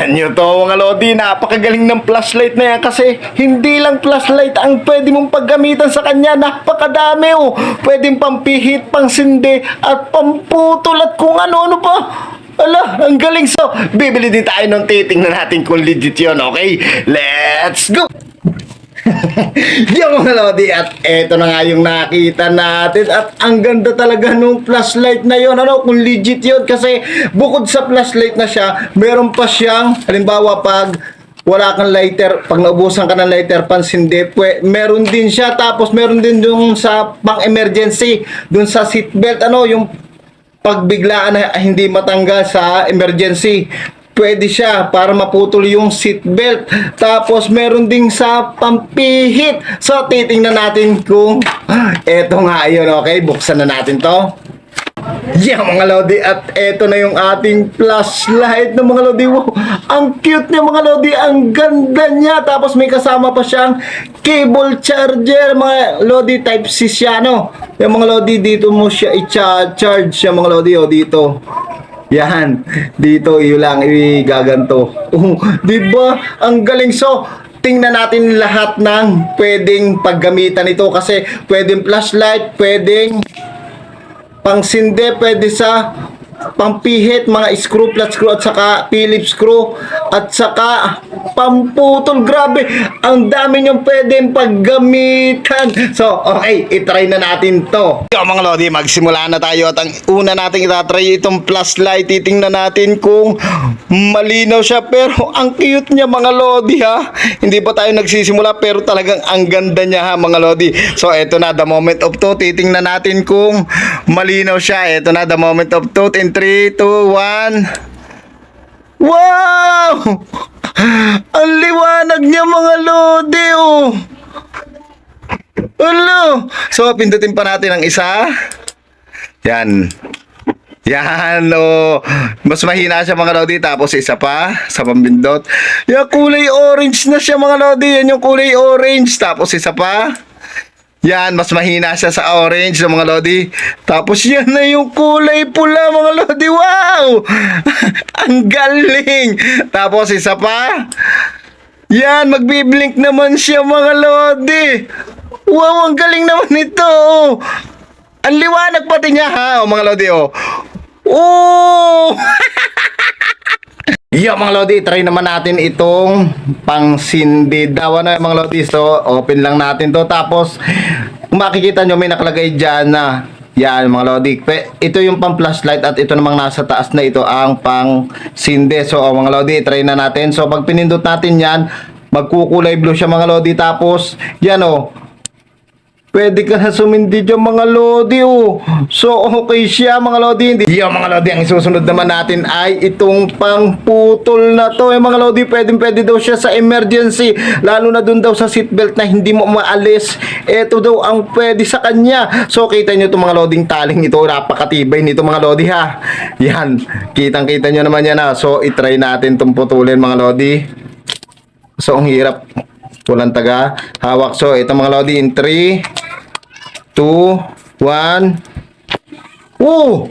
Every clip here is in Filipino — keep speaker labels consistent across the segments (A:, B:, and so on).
A: Tingnan nyo to mga Lodi, napakagaling ng flashlight na yan kasi hindi lang flashlight ang pwede mong paggamitan sa kanya, napakadami oh. Pwedeng pampihit, pangsindi at pamputol at kung ano-ano pa. Ala, ang galing so. Bibili din tayo ng titingnan natin kung legit yun, okay? Let's go! yung mga Lodi at eto na nga yung nakita natin. At ang ganda talaga nung flashlight na yon ano kung legit yun kasi bukod sa flashlight na siya meron pa siyang halimbawa pag wala kang lighter, pag naubusan ka ng lighter, pansindi, pwe, meron din siya, tapos meron din yung sa pang-emergency, dun sa seatbelt, ano, yung pagbiglaan na hindi matanggal sa emergency, pwede siya para maputol yung seatbelt. Tapos meron ding sa pampihit. So titingnan natin kung eto nga yun, okay? Buksan na natin to. Yeah mga Lodi at eto na yung ating flashlight ng mga Lodi wow, ang cute niya mga Lodi ang ganda niya tapos may kasama pa siyang cable charger mga Lodi type C siya no yung mga Lodi dito mo siya i-charge siya mga Lodi o dito yan. Dito yun lang igaganto. Oh, di ba? Ang galing. So tingnan natin lahat ng pwedeng paggamitan ito kasi pwedeng flashlight pwedeng pangsinde pwede sa pampihit, mga screw, flat screw at saka Phillips screw at saka pamputol. Grabe, ang dami niyong pwedeng paggamitan. So, okay, itry na natin to. Yo mga Lodi, magsimula na tayo at ang una nating itatry itong flashlight. Titingnan natin kung malinaw siya pero ang cute niya mga Lodi ha. Hindi pa tayo nagsisimula pero talagang ang ganda niya ha mga Lodi. So, eto na the moment of truth. Titingnan natin kung malinaw siya. Eto na the moment of truth in 3, 2, 1. Wow! Ang liwanag niya mga Lodi oh. Hello! So, pindutin pa natin ang isa. Yan. Yan, oh. Mas mahina siya mga Lodi. Tapos isa pa sa pambindot. Yung kulay orange na siya mga Lodi. Yan yung kulay orange. Tapos isa pa. Yan, mas mahina siya sa orange ng mga Lodi. Tapos yan na yung kulay pula mga Lodi. Wow! Ang galing! Tapos isa pa. Yan, magbiblink naman siya mga Lodi. Wow, ang galing naman ito. oh. Ang liwanag pati niya ha, oh, mga Lodi. Oh. Oh! Yo mga Lodi, try naman natin itong pang sindi daw ano mga Lodi. So, open lang natin to Tapos, makikita nyo may nakalagay dyan na yan mga Lodi. Ito yung pang flashlight at ito namang nasa taas na ito ang pang sindi. So, oh, mga Lodi, try na natin. So, pag pinindot natin yan, magkukulay blue siya mga Lodi. Tapos, yan oh, Pwede ka na sumindi dyan mga Lodi oh. So okay siya mga Lodi. Hindi. Yo mga Lodi, ang isusunod naman natin ay itong pangputol na to. Eh, mga Lodi, pwede pwede daw siya sa emergency. Lalo na dun daw sa seatbelt na hindi mo maalis. Ito daw ang pwede sa kanya. So kita nyo itong mga Loding taling ito. Napakatibay nito mga Lodi ha. Yan. Kitang kita nyo naman yan ha. So itry natin itong putulin mga Lodi. So ang hirap. Walang taga hawak. So ito mga Lodi in 3 2 1 Oh!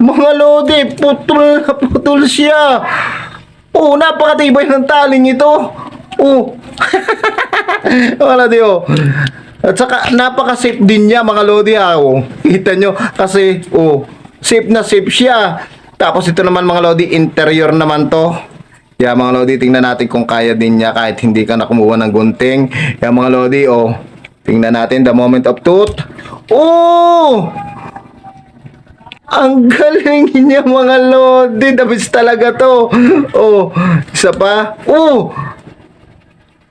A: Mga Lodi, putol na putol siya. Oh, napakatibay ng taling ito. Oh. mga Lodi, oh. At saka, napaka-safe din niya, mga Lodi, ha. Oh. Kita nyo, kasi, oh, safe na safe siya. Tapos ito naman, mga Lodi, interior naman to. Yeah, mga Lodi, tingnan natin kung kaya din niya kahit hindi ka na kumuha ng gunting. Yeah, mga Lodi, oh. Tingnan natin the moment of truth. Oh! Ang galing niya mga Lodi. Dabis talaga to. Oh, isa pa. Oh!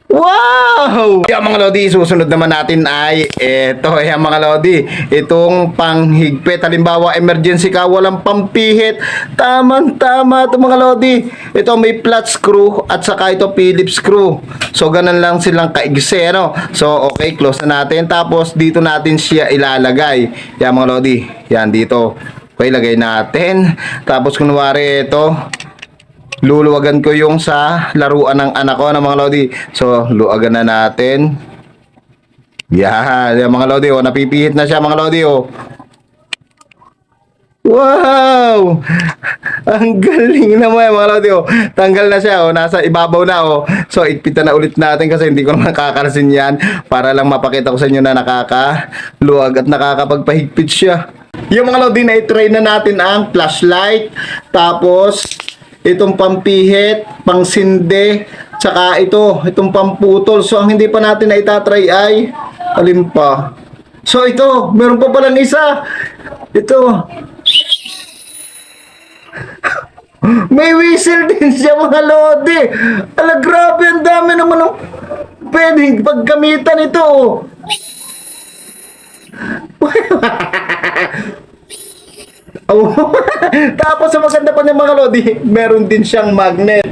A: Wow! Yung mga Lodi, susunod naman natin ay eto, yan mga Lodi. Itong panghigpit, halimbawa emergency ka, walang pampihit. Tamang-tama ito mga Lodi. Ito may flat screw at saka ito Phillips screw. So, ganun lang silang kaigse, ano? So, okay, close na natin. Tapos, dito natin siya ilalagay. Yan mga Lodi. Yan, dito. Okay, lagay natin. Tapos, kunwari ito, luluwagan ko yung sa laruan ng anak ko ng mga Lodi. So, luwagan na natin. Yan, yan mga Lodi. Oh, napipihit na siya mga Lodi. Oh. Wow! Ang galing naman mga Lodi. Oh. Tanggal na siya. Oh. Nasa ibabaw na. Oh. So, ikpitan na ulit natin kasi hindi ko naman kakalasin yan. Para lang mapakita ko sa inyo na nakakaluwag at nakakapagpahigpit siya. Yung mga Lodi na itry na natin ang flashlight. Tapos, itong pampihit, pangsinde, tsaka ito, itong pamputol. So, ang hindi pa natin na itatry ay, alin pa? So, ito, meron pa palang isa. Ito, may whistle din siya mga lodi. Ala, grabe, ang dami naman ng pwedeng paggamitan ito. oh. Oh. Tapos sa maganda pa niya mga lodi, meron din siyang magnet.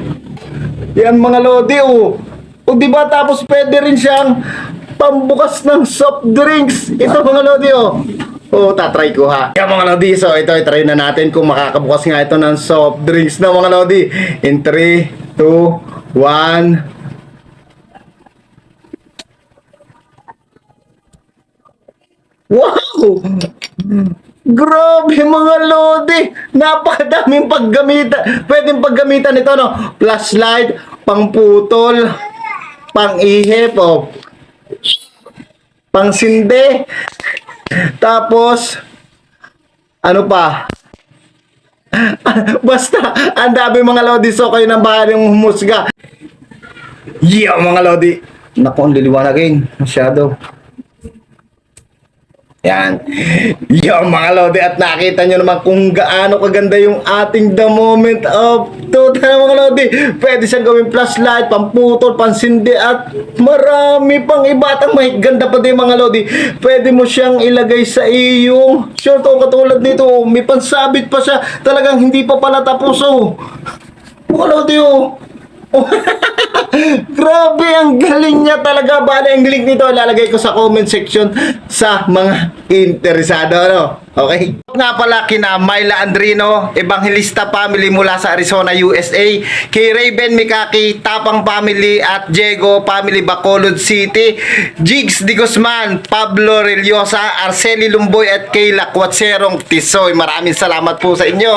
A: Yan mga lodi, oh. O di ba tapos pwede rin siyang pambukas ng soft drinks. Ito mga lodi, oh. Oh, tatry ko ha. Yan mga lodi, so ito, try na natin kung makakabukas nga ito ng soft drinks na mga lodi. In 3, 2, 1. Wow! Grabe mga lodi! Napakadaming paggamitan. Pwedeng paggamitan ito, no? Flashlight, pangputol, pang-ihip, o pangsinde. Tapos, ano pa? Basta, ang dami mga lodi. So, kayo nang bahalang humusga. Yeah, mga lodi. Naku, ang liliwanagin. Masyado. Yan. Yung mga lodi at nakita nyo naman kung gaano kaganda yung ating the moment of truth na mga lodi. Pwede siyang gawing flashlight, pamputol, pansindi at marami pang iba at ang ganda pa din mga lodi. Pwede mo siyang ilagay sa iyong short o katulad nito. May pansabit pa siya. Talagang hindi pa pala tapos oh. Mga lodi oh. Grabe, ang galing niya talaga. Bale, ang link nito, lalagay ko sa comment section sa mga interesado. Ano? Okay? Nga pala kina Myla Andrino, Evangelista family mula sa Arizona, USA, kay Raven Mikaki, Tapang family at Diego family Bacolod City, Jigs Di Guzman, Pablo Reliosa, Arceli Lumboy at Kayla Quatserong Tisoy. Maraming salamat po sa inyo.